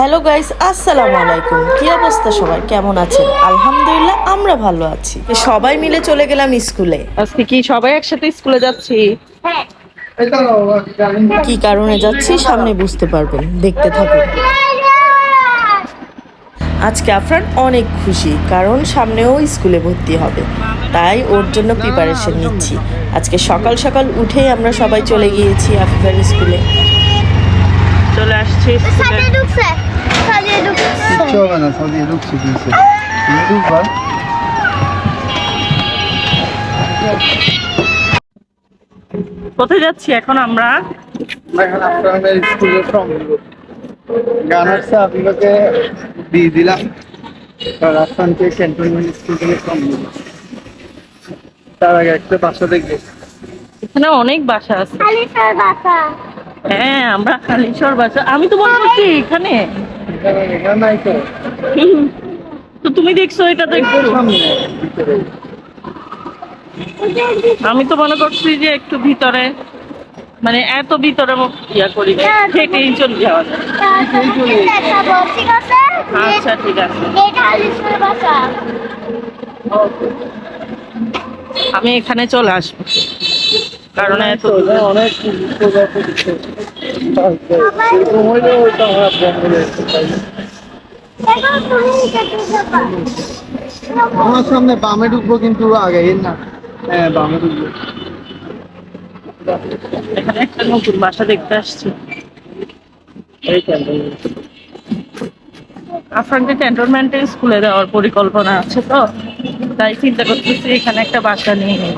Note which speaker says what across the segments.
Speaker 1: Hello guys আসসালামু আলাইকুম। কি অবস্থা সবার কেমন আছেন? আলহামদুলিল্লাহ আমরা ভালো আছি। সবাই মিলে চলে গেলাম স্কুলে।
Speaker 2: আজকে কি সবাই একসাথে স্কুলে যাচ্ছি?
Speaker 1: কি কারণে যাচ্ছি সামনে বুঝতে পারবেন। দেখতে থাকুন। আজকে আফরান অনেক খুশি কারণ সামনেও স্কুলে ভর্তি হবে। তাই ওর জন্য প্রিপারেশন নিচ্ছি। আজকে সকাল সকাল উঠেই আমরা সবাই চলে গিয়েছি আফিফার স্কুলে।
Speaker 2: চলে আসছি স্কুলে।
Speaker 3: কিচ্ছু হবে না ঢুকছে তুমি ঢুকবা
Speaker 2: কোথায় যাচ্ছি এখন আমরা?
Speaker 3: এখন আপনাদের স্কুলের ফর্ম গান হচ্ছে আপনাকে দিয়ে দিলাম আর আফরানকে ক্যান্টনমেন্ট স্কুল থেকে তার আগে একটা বাসা দেখবে।
Speaker 2: এখানে অনেক বাসা আছে।
Speaker 4: বাসা।
Speaker 2: হ্যাঁ আমরা কালীশ্বর বাসা আমি তো মনে করছি এখানে?
Speaker 3: তো
Speaker 2: তুমি দেখছ এটা তো একটু। আমি তো মনে করছি যে একটু ভিতরে মানে এত ভিতরে ইয়া করি। হেঁটেই চলে যাওয়া আচ্ছা ঠিক আছে। আমি এখানে চলে আসব। কারণ এত
Speaker 3: অনেক আমরা সামনে বামে ঢুকবো কিন্তু আগে না। হ্যাঁ বামে ঢুকবো।
Speaker 2: এখানে একটা নতুন বাসা দেখতে আসছি। আফরানকে ক্যান্টনমেন্টে স্কুলে দেওয়ার পরিকল্পনা আছে তো? তাই চিন্তা করতেছি এখানে একটা বাসা নিয়ে নেব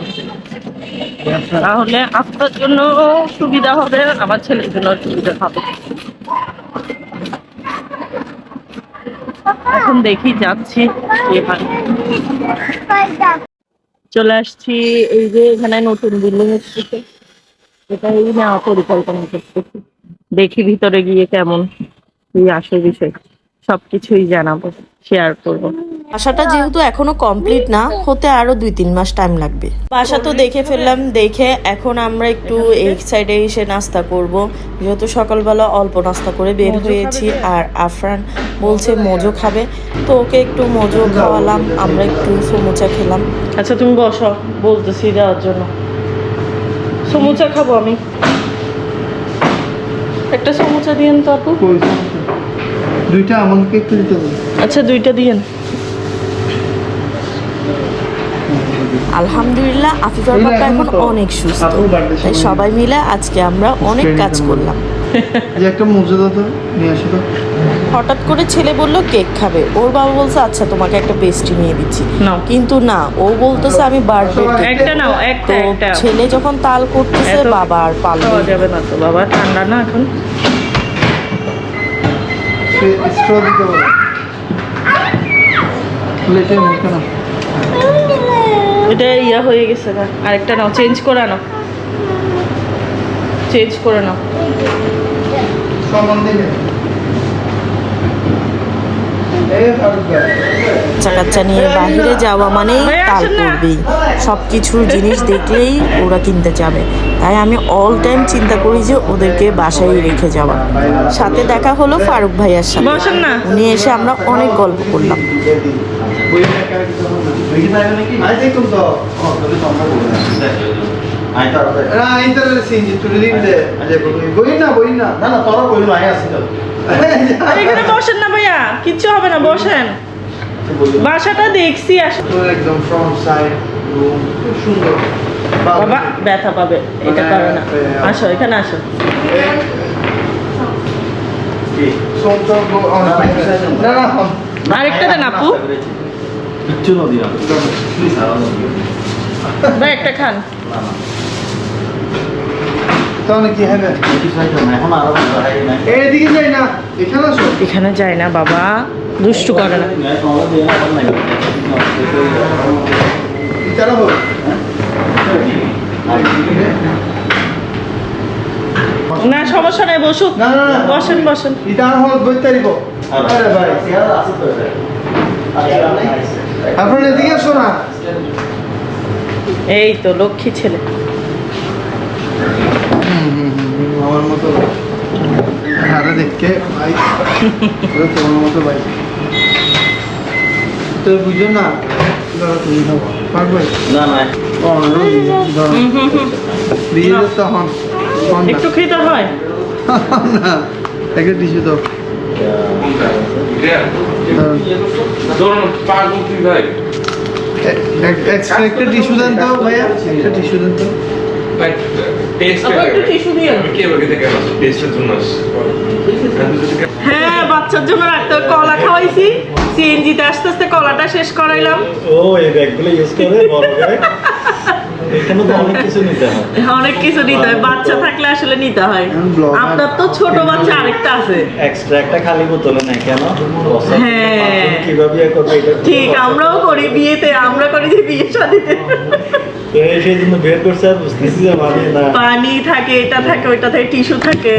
Speaker 2: তাহলে আপনার জন্য সুবিধা হবে, আমার ছেলের জন্য সুবিধা হবে। এখন দেখি যাচ্ছি চলে আসছি এই যে এখানে নতুন বিল্ডিং এসেছে এটাই নেওয়া পরিকল্পনা করতেছি। দেখি ভিতরে গিয়ে কেমন কি আসে বিষয় সবকিছুই জানাব শেয়ার করব।
Speaker 1: বাসাটা যেহেতু এখনও কমপ্লিট না হতে আরও দুই তিন মাস টাইম লাগবে। বাসা তো দেখে ফেললাম দেখে এখন আমরা একটু এই সাইডে এসে নাস্তা করব। যেহেতু সকালবেলা অল্প নাস্তা করে বের হয়েছি আর আফরান বলছে মোজো খাবে। তো ওকে একটু মোজো খাওয়ালাম আমরা একটু সমুচা খেলাম।
Speaker 2: আচ্ছা তুমি বসো বলতেছি দেওয়ার জন্য। সমুচা খাব আমি। একটা সমুচা দিয়েন তো আপু?
Speaker 3: দুইটা আমাকে একটু দিতে হবে
Speaker 2: আচ্ছা দুইটা দিয়েন।
Speaker 1: আলহামদুলিল্লাহ আফিফার
Speaker 3: দেখেন
Speaker 1: এখন অনেক সুস্থ। তাই সবাই মিলে আজকে আমরা অনেক কাজ করলাম।
Speaker 3: যে একটা মর্যাদা তো নিয়ে আসো তো।
Speaker 1: হঠাৎ করে ছেলে বলল কেক খাবে? ওর বাবা বলছে আচ্ছা তোমাকে একটা পেস্ট্রি নিয়ে দিচ্ছি।
Speaker 2: নাও।
Speaker 1: কিন্তু না ও বলতেছে আমি বার্থডে
Speaker 2: একটা নাও একটা একটা।
Speaker 1: ছেলে যখন তাল করতেছে বাবা আর পারল
Speaker 2: যাবে না তো বাবা ঠান্ডা না এখন?
Speaker 3: স্ট্র দিতে বলো প্লেটে মুখে না
Speaker 2: এটা ইয়া হয়ে গেছে না আরেকটা নাও চেঞ্জ করে নাও। চেঞ্জ করে নাও।
Speaker 3: সমান দিবে এই ফারুক ভাই
Speaker 1: বাচ্চা কাচ্চা নিয়ে বাইরে যাওয়া মানে তাল করবেই। সব কিছুর জিনিস দেখলেই ওরা কিনতে যাবে। তাই আমি অল টাইম চিন্তা করি যে ওদেরকে বাসায় রেখে যাওয়া সাথে দেখা হলো ফারুক ভাইয়ার সাথে।
Speaker 2: বসেন না।
Speaker 1: উনি এসে আমরা অনেক গল্প করলাম।
Speaker 2: এখানে বসেন না ভাইয়া কিচ্ছু হবে না বসেন। বাসাটা দেখছি আসলে
Speaker 3: একদম ফ্রন্ট সাইড রুম সুন্দর।
Speaker 2: বাবা ব্যথা পাবে এটা পাবে না। আসো এখানে আসো। আরেকটা দেন আপু।
Speaker 5: কিচ্ছু নদী না।
Speaker 2: ভাই একটা খান
Speaker 3: তাহলে কি হবে
Speaker 5: এখন
Speaker 3: না
Speaker 2: যায় না বাবা দুষ্টু করে না
Speaker 3: হোক
Speaker 2: না সমস্যা নাই বসুক
Speaker 3: না, না, না।
Speaker 2: বসেন বসেন
Speaker 3: ইতার হল বই তারিব আপনার এদিকে আসো না
Speaker 2: এই তো লক্ষ্মী ছেলে।
Speaker 3: আমার মতো চেহারা দেখে ভাই। তোমার মতো ভাই। তোর বুঝো না? তুমি পারবে?
Speaker 5: না না।
Speaker 2: একটু খেতে হয়।
Speaker 3: না একটা টিস্যু দাও। এক্সট্রা একটা টিস্যু দেন তো ভাইয়া একটা টিস্যু দেন তো
Speaker 2: হ্যাঁ বাচ্চার জন্য একটা কলা খাওয়াইছি। সিএনজিতে আস্তে আস্তে কলাটা শেষ করাইলাম।
Speaker 5: ও এই ব্যাগগুলো ইউজ করে বড় ব্যাগ এখানে তো অনেক কিছু নিতে হয়।
Speaker 2: অনেক কিছু নিতে হয়। বাচ্চা থাকলে আসলে নিতে হয়। আপনার তো ছোট বাচ্চা আরেকটা আছে।
Speaker 5: এক্সট্রা একটা খালি বোতলে নেয় কেন?
Speaker 2: হ্যাঁ।
Speaker 5: কীভাবে ইয়ে করবে এটা
Speaker 2: ঠিক আমরাও করি বিয়েতে আমরা করি যে বিয়ে শাদিতে।
Speaker 5: সেই জন্য বের করছে আর বুঝতেছি যে মানে না।
Speaker 2: পানি থাকে এটা থাকে ওইটা থাকে টিস্যু থাকে।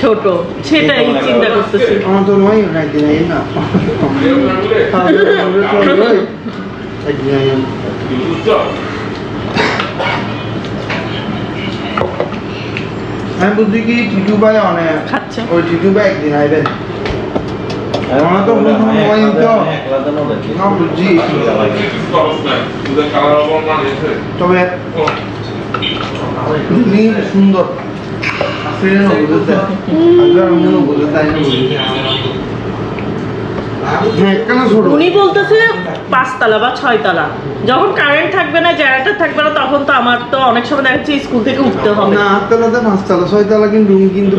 Speaker 5: ছোট।
Speaker 2: সেটাই চিন্তা করতেছি।
Speaker 3: আমার তো নয় না একদিন আই আমি বুঝছি কি টিটু ভাই অনেক ওই টিটু ভাই একদিন আইবেন সুন্দর বুঝতে বুঝতে তাই না হ্যাঁ কেন ছোট
Speaker 2: উনি বলতেছে পাঁচতলা বা ছয়তলা। যখন কারেন্ট থাকবে না জেনারেটর থাকবে না তখন তো আমার তো অনেক সময় দেখা যাচ্ছে স্কুল থেকে উঠতে হবে।
Speaker 3: না আটতলাতে পাঁচতলা ছয়তলা কিন্তু রুম কিন্তু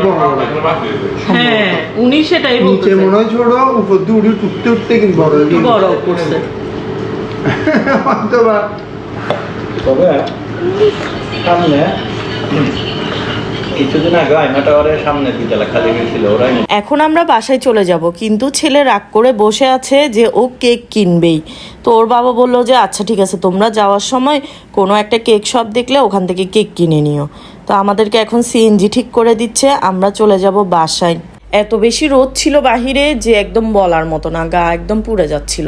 Speaker 2: হ্যাঁ উনি সেটাই
Speaker 3: নিচে মনে হয় ছোট উপর দিয়ে উঠে উঠতে উঠতে কিন্তু বড়
Speaker 2: বড় করছে।
Speaker 3: হয়তো বা
Speaker 5: তবে সামনে
Speaker 1: এখন আমরা বাসায় চলে যাব, কিন্তু ছেলে রাগ করে বসে আছে যে ও কেক কিনবেই। তো ওর বাবা বলল যে আচ্ছা ঠিক আছে, তোমরা যাওয়ার সময় কোনো একটা কেক শপ দেখলে ওখান থেকে কেক কিনে নিও। তো আমাদেরকে এখন সিএনজি ঠিক করে দিচ্ছে, আমরা চলে যাব বাসায়। এত বেশি রোদ ছিল বাহিরে যে একদম বলার মতো না, গা একদম পুড়ে যাচ্ছিল।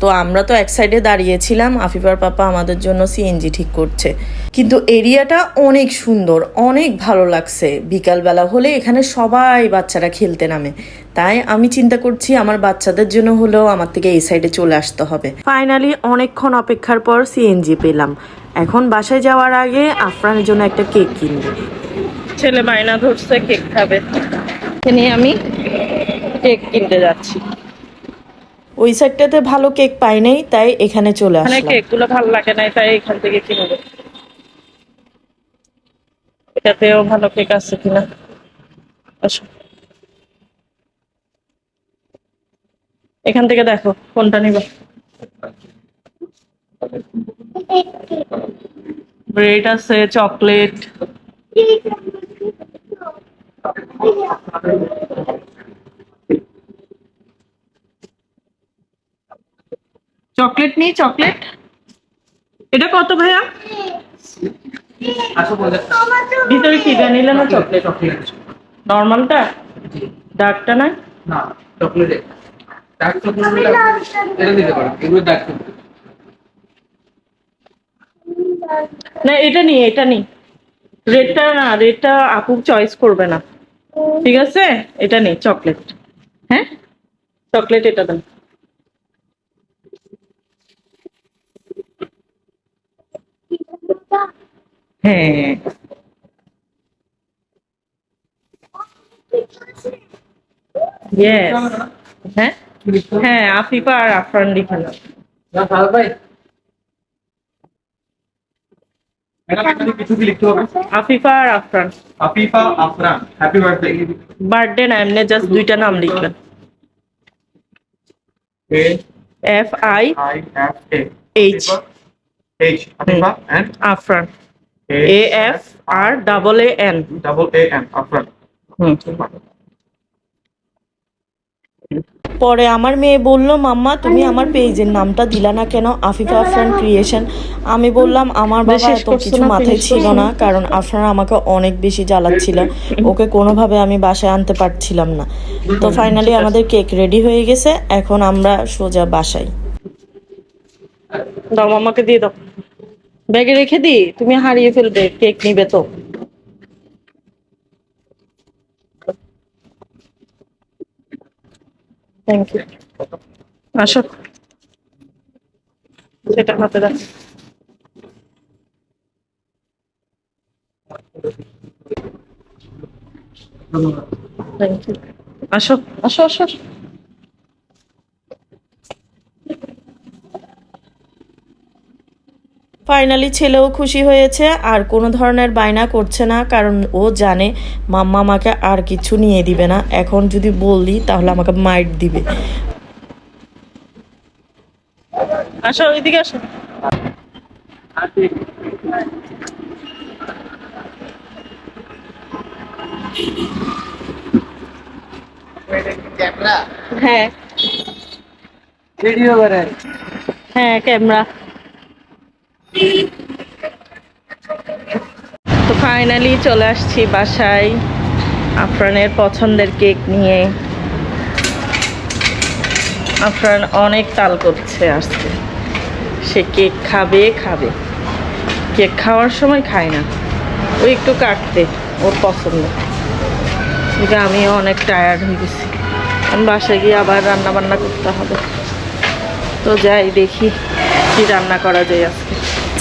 Speaker 1: তো আমরা তো এক সাইডে দাঁড়িয়েছিলাম, আফিফার পাপা আমাদের জন্য সিএনজি ঠিক করছে। কিন্তু এরিয়াটা অনেক সুন্দর, অনেক ভালো লাগছে। বিকালবেলা হলে এখানে সবাই বাচ্চারা খেলতে নামে। তাই আমি চিন্তা করছি আমার বাচ্চাদের জন্য হলেও আমার থেকে এই সাইডে চলে আসতে হবে। ফাইনালি অনেকক্ষণ অপেক্ষার পর সিএনজি পেলাম। এখন বাসায় যাওয়ার আগে আফরানের জন্য একটা কেক কিনবো।
Speaker 2: ছেলে বায়না ধরছে, কেক খাবে। নিয়ে আমি কেক কিনতে যাচ্ছি।
Speaker 1: ওই সাইডটাতে ভালো কেক পাই নাই তাই এখানে চলে
Speaker 2: মানে
Speaker 1: আসলাম।
Speaker 2: কেকগুলো ভালো লাগে না তাই এখান থেকে কিনে কিনবো এটাতেও ভালো কেক আছে কিনা? আসো। এখান থেকে দেখো কোনটা নিবা? ব্রেড আছে চকলেট চকলেট নেই চকলেট। এটা কত ভাইয়া? ভিতরে কি ভ্যানিলা না চকলেট? চকলেট। নর্মালটা? ডার্কটা না?
Speaker 6: না চকলেটে ডার্ক চকলেট এটা দিতে পারো এগুলো ডার্ক চকলেট।
Speaker 2: না এটা নি এটা নি। রেডটা না রেডটা আপু চয়েস করবে না। ঠিক আছে? এটা নেই চকলেট। হ্যাঁ? চকলেট এটা দেন। হ্যাঁ। হ্যাঁ? হ্যাঁ আফিফা আর আফরান লিখে
Speaker 6: না
Speaker 2: আফিফা আর Afran.
Speaker 6: Afifa Afran. Happy birthday
Speaker 2: birthday না এমনি জাস্ট দুইটা নাম লিখবেন। F I H Afran. A F R double A N
Speaker 6: double A Afran
Speaker 1: পরে আমার মেয়ে বলল মাম্মা তুমি আমার পেজের নামটা দিলা না কেন? আফিফা আফরান ক্রিয়েশন। আমি বললাম আমার বাবা এত কিছু মাথায় ছিল না কারণ আফরান আমাকে অনেক বেশি জ্বালাচ্ছিল। ওকে কোনোভাবে আমি বাসায় আনতে পারছিলাম না। তো ফাইনালি আমাদের কেক রেডি হয়ে গেছে এখন আমরা সোজা বাসায়।
Speaker 2: দাও মামাকে দিয়ে দাও। ব্যাগে রেখে দি তুমি হারিয়ে ফেলবে, কেক নিবে তো। থ্যাংক ইউ আসো। সেটা হাতে রাখ। ইউ আসো আসো আসো।
Speaker 1: ফাইনালি ছেলেও খুশি হয়েছে আর কোনো ধরনের বায়না করছে না কারণ ও জানে মাম্মা আমাকে আর কিছু নিয়ে দিবে না। এখন যদি বললি তাহলে আমাকে মাইট দিবে।
Speaker 2: আসো ওইদিকে আসো।
Speaker 3: ক্যামেরা?
Speaker 2: হ্যাঁ।
Speaker 3: ভিডিও করে
Speaker 2: হ্যাঁ ক্যামেরা। তো ফাইনালি চলে আসছি বাসায় আফরানের পছন্দের কেক নিয়ে। আফরান অনেক তাল করছে আজকে। সে কেক খাবে খাবে। কেক খাওয়ার সময় খায় না। ও একটু কাটতে, ওর পছন্দ। আমি অনেক টায়ার্ড হয়ে গেছি। আমি বাসায় গিয়ে আবার রান্না বান্না করতে হবে। তো যাই দেখি কি রান্না করা যায় আজকে।